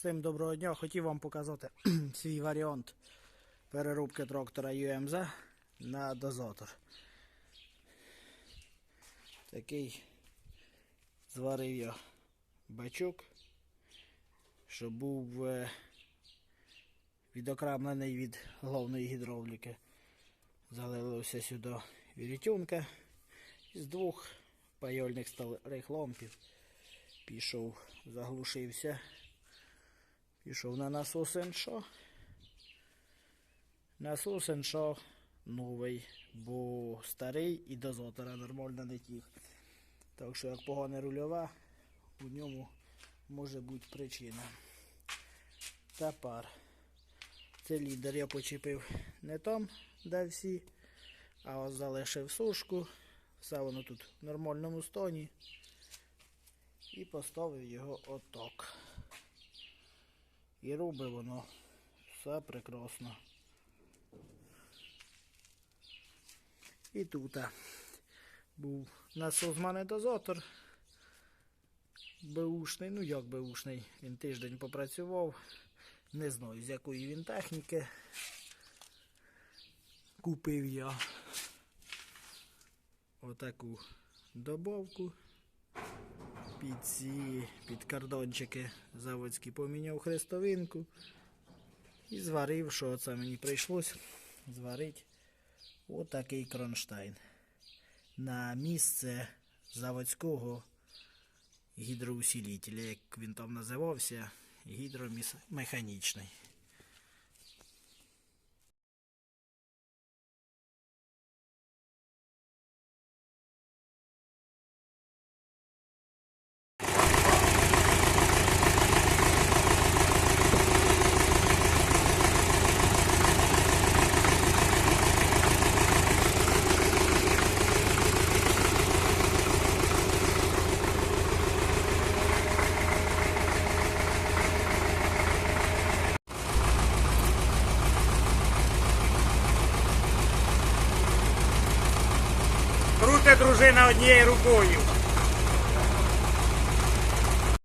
Всім доброго дня. Хотів вам показати свій варіант переробки трактора UMZ на дозатор. Такий зварив я бачок, що був е, відокремлений від головної гідравліки. Залилося сюди вірітюнка із двох пайольних старих лампів. Пішов, заглушився. Пішов на насос НШО. Насос НШО новий, бо старий і дозотора нормально не тіг. Так що як погана рульова, у ньому може бути причина. Тепер циліндр я почепив не там, де всі, а ось залишив сушку. Все воно тут в нормальному стані. І поставив його отак. І робить воно все прекрасно. І тут був насос мене. Беушний, ну як беушний, він тиждень попрацював. Не знаю, з якої він техніки. Купив я отаку добавку під ці під кардончики заводські поміняв хрестовинку і зварив, що це мені прийшлось зварити отакий кронштайн. на місце заводського гідроусилителя, як він там називався, гідромеханічний. Дружина однією рукою.